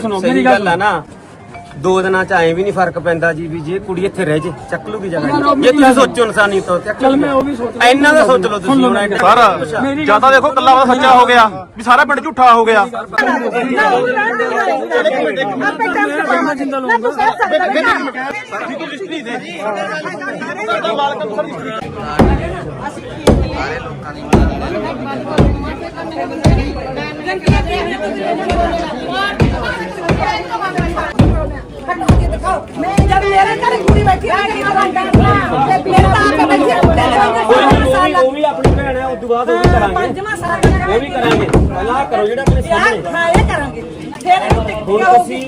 ਸੁਣੋ ਮੇਰੀ ਗੱਲ? ਆ ਨਾ। ਦੋ ਦਿਨਾਂ ਚ ਐ ਵੀ ਨਹੀਂ ਫ਼ਰਕ ਪੈਂਦਾ ਜੀ ਵੀ ਜੇ ਕੁੜੀ ਇੱਥੇ ਰਹਿ ਜੇ ਚੱਕ ਲੂਗੀ ਜਗ੍ਹਾ ਜੇ। ਤੁਸੀਂ ਸੋਚੋ ਇਨਸਾਨੀ ਤੌਰ ਤੇ ਚੱਲ ਮੈਂ ਉਹ ਵੀ ਸੋਚ ਇੰਨਾ ਦਾ ਸੋਚ ਲਓ ਤੁਸੀਂ ਹੁਣ ਸਰ ਜ਼ਿਆਦਾ ਦੇਖੋ ਕੱਲਾ ਵਾ ਸੱਚਾ ਹੋ ਗਿਆ ਵੀ ਸਾਰਾ ਪਿੰਡ ਝੂਠਾ ਹੋ ਗਿਆ। ਮੈਂ ਜਦ ਮੇਰੇ ਘਰੇ ਕੁੜੀ ਬੈਠੀ ਆ ਕੇ ਤੇ ਮੇਰੇ ਤਾਂ ਆ ਕੇ ਬੈਠੀ ਆ ਉਹ ਵੀ ਉਹ ਵੀ ਆਪਣੀ ਭੈਣ ਹੈ ਉਸ ਤੋਂ ਬਾਅਦ ਉਹ ਵੀ ਕਰਾਂਗੇ। ਪੰਜਵਾਂ ਸਾਲ ਕਰਾਂਗੇ ਉਹ ਵੀ ਕਰਾਂਗੇ। ਪਹਿਲਾਂ ਕਰੋ ਜਿਹੜਾ ਆਪਣੇ ਸਾਹਮਣੇ। ਹਾਂ ਇਹ ਕਰਾਂਗੇ। ਫਿਰ ਇਹਨੂੰ ਹੁਣ ਤੁਸੀਂ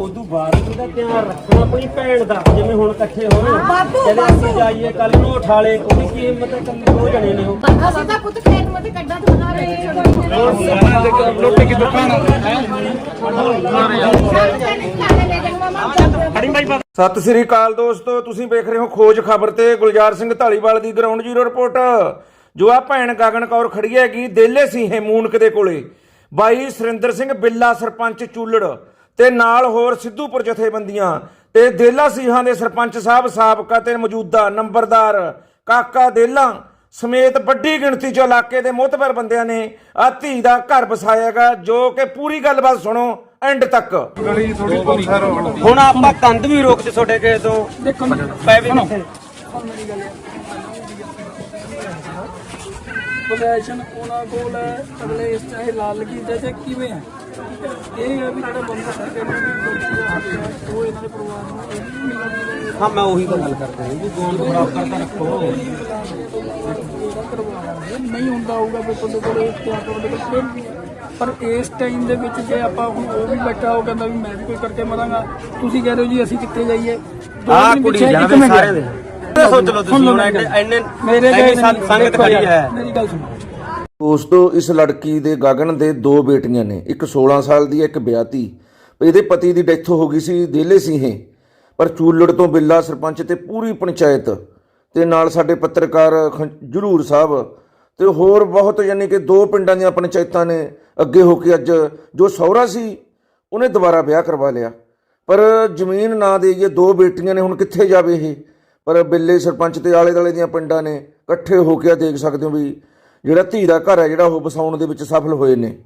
ਉਦੋਂ ਬਾਅਦ ਉਹਦਾ ਧਿਆਨ ਰੱਖਣਾ ਆਪਣੀ ਭੈਣ ਦਾ ਜਿਵੇਂ ਹੁਣ ਇਕੱਠੇ ਹੋਏ ਵਾਧੂ, ਜਦੋਂ ਅਸੀਂ ਵਾਧੂ। ਜਾਈਏ ਕੱਲ ਨੂੰ ਉਠਾਲੇ ਉਹਦੀ ਕੀ ਹਿੰਮਤ ਹੈ? ਕੱਲੇ ਦੋ ਜਣੇ ਨੇ ਉਹ। ਅਸੀਂ ਤਾਂ ਪੁੱਤ ਖੇਤ ਮਤੇ ਕੱਢਾਂ ਤੇ ਬਣਾ ਰਹੇ ਰੋਟੀ ਕੀ ਦੁਕਾਨ ਸਤਿ ਸ੍ਰੀ ਅਕਾਲ ਦੋਸਤੋ ਤੁਸੀਂ ਵੇਖ ਰਹੇ ਹੋ ਖੋਜ ਖਬਰ ਤੇ ਗੁਲਜ਼ਾਰ ਸਿੰਘ ਢਾਲੀਵਾਲ ਦੀ ਗਰਾਊਂਡ ਜ਼ੀਰੋ ਰਿਪੋਰਟ। ਜੋ ਆ ਭੈਣ ਗਗਨ ਕੌਰ ਖੜੀ ਹੈਗੀ ਦੇਲੇ ਸਿੰਘੇ ਮੂਨਕ ਦੇ ਕੋਲੇ। ਬਾਈ ਸੁਰਿੰਦਰ ਸਿੰਘ ਬਿੱਲਾ ਸਰਪੰਚ ਚੂਲੜ। ਤੇ ਨਾਲ ਹੋਰ ਸਿੱਧੂਪੁਰ ਜਥੇਬੰਦੀਆਂ ਤੇ ਦੇਲਾ ਸਿੰਘਾਂ ਦੇ ਸਰਪੰਚ ਸਾਹਿਬ ਸਾਬਕਾ ਤੇ ਮੌਜੂਦਾ ਨੰਬਰਦਾਰ ਕਾਕਾ ਦੇਲਾ ਸਮੇਤ ਵੱਡੀ ਗਿਣਤੀ ਚ ਇਲਾਕੇ ਦੇ ਮੋਹਤਬਰ ਬੰਦਿਆਂ ਨੇ ਆ ਧੀ ਦਾ ਘਰ ਵਸਾਇਆਗਾ ਜੋ ਕਿ ਪੂਰੀ ਗੱਲਬਾਤ ਸੁਣੋ ਐਂਡ ਤੱਕ। ਹੁਣ ਆਪਾਂ ਕੰਧ ਵੀ ਰੋਕ ਤੇ ਛੋਟੇ ਕੇ ਤੋਂ ਪੈ ਵੀ ਕਿੱਥੇ ਪੋਜੀਸ਼ਨ ਉਹਨਾਂ ਕੋਲ ਹੈ। ਅਗਲੇ ਇਸ ਚਾਹੇ ਲਾਲ ਕੀ ਤੇ ਕਿਵੇਂ ਹੈ। ਇਹ ਹੈ ਵੀ ਜਿਹੜਾ ਬੰਦਾ ਸਾਡੇ ਨੂੰ ਉਹ ਇਹਨਾਂ ਦੇ ਪਰਿਵਾਰ ਨੂੰ ਇਹ ਵੀ ਮਿਲਦਾ। ਹਾਂ ਮੈਂ ਉਹੀ ਤਾਂ ਗੱਲ ਕਰਦਾ ਹਾਂ ਵੀ ਗੋਲ ਖਰਾਬ ਕਰਤਾ ਰੱਖੋ। ਨਹੀਂ ਹੁੰਦਾ ਹੋਊਗਾ ਵੀ ਤੁਹਾਡੇ ਕੋਲ ਇਹ ਕਿਆ ਤੁਹਾਡੇ ਕੋਲ ਫਿਰ ਵੀ ਹੈ। ਪਰ ਇਸ ਟਾਈਮ ਦੇ ਵਿੱਚ ਜੇ ਆਪਾਂ ਹੁਣ ਉਹ ਵੀ ਬੈਠਾ ਉਹ ਕਹਿੰਦਾ ਵੀ ਮੈਂ ਵੀ ਕੋਈ ਕਰਕੇ ਮਰਾਂਗਾ ਤੁਸੀਂ ਕਹਿ ਰਹੇ ਹੋ ਜੀ ਅਸੀਂ ਕਿੱਥੇ ਜਾਈਏ? ਆ ਕੁੜੀ ਇੱਕ ਜਾਵੇ ਸਾਰਿਆਂ ਦੇ। ਇਹ ਸੋਚ ਲਓ ਤੁਸੀਂ ਹੁਣ ਇੰਨੇ ਇੰਨੇ ਮੇਰੇ ਇੰਨੀ ਸੰਗ- ਸੰਗਤ ਖੜੀ ਹੈ। ਮੇਰੀ ਗੱਲ ਸੁਣੋ। ਦੋਸਤੋ ਇਸ ਲੜਕੀ ਦੇ ਗਗਨ ਦੇ ਦੋ ਬੇਟੀਆਂ ਨੇ ਇੱਕ 16 ਸਾਲ ਦੀ ਹੈ ਇੱਕ ਵਿਆਹਤੀ ਇਹਦੇ ਪਤੀ ਦੀ ਡੈਥ ਹੋ ਗਈ ਸੀ ਦੇਲੇ ਸਿੰਘੇ ਪਰ ਚੂਲੜ ਤੋਂ ਬਿੱਲਾ ਸਰਪੰਚ ਤੇ ਪੂਰੀ ਪੰਚਾਇਤ ਤੇ ਨਾਲ ਸਾਡੇ ਪੱਤਰਕਾਰ ਜਰੂਰ ਸਾਹਿਬ ਤੇ ਹੋਰ ਬਹੁਤ ਯਾਨੀ ਕਿ ਦੋ ਪਿੰਡਾਂ ਦੀਆਂ ਪੰਚਾਇਤਾਂ ਨੇ ਅੱਗੇ ਹੋ ਕੇ ਅੱਜ ਜੋ ਸਹੁਰਾ ਸੀ ਉਹਨੇ ਦੁਬਾਰਾ ਵਿਆਹ ਕਰਵਾ ਲਿਆ। ਪਰ ਜ਼ਮੀਨ ਨਾ ਦੇਈਏ ਦੋ ਬੇਟੀਆਂ ਨੇ ਹੁਣ ਕਿੱਥੇ ਜਾਵੇ ਇਹ? ਪਰ ਬਿੱਲੇ ਸਰਪੰਚ ਤੇ ਆਲੇ ਦਾਲੇ ਦੀਆਂ ਪਿੰਡਾਂ ਨੇ ਇਕੱਠੇ ਹੋ ਕੇ ਆ ਦੇਖ ਸਕਦੇ ਹੋ ਵੀ ਜਿਹੜਾ ਧੀ ਦਾ ਘਰ ਹੈ ਜਿਹੜਾ ਉਹ ਵਸਾਉਣ ਦੇ ਵਿੱਚ ਸਫਲ ਹੋਏ ਨੇ।